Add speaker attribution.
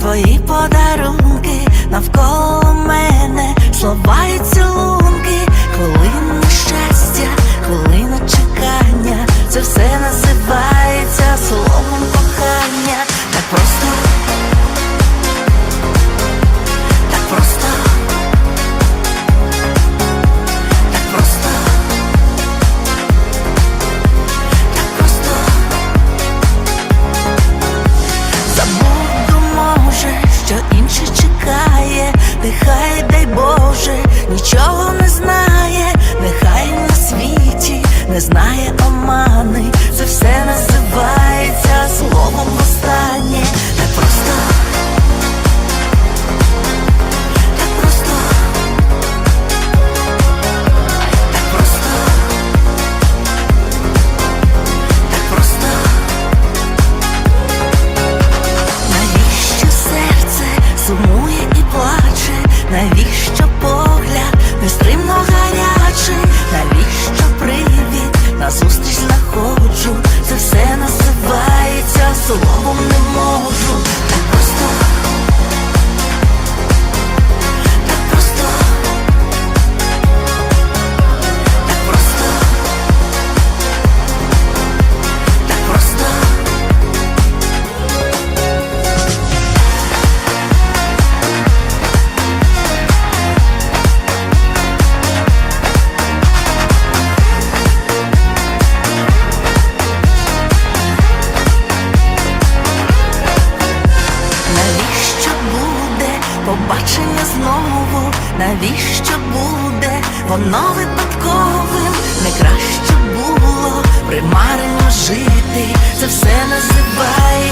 Speaker 1: Твої подарунки навколо мене слова і цілу. вже нічого watching побачення знову, навіщо буде, воно випадковим не краще було примарено жити, це все називає.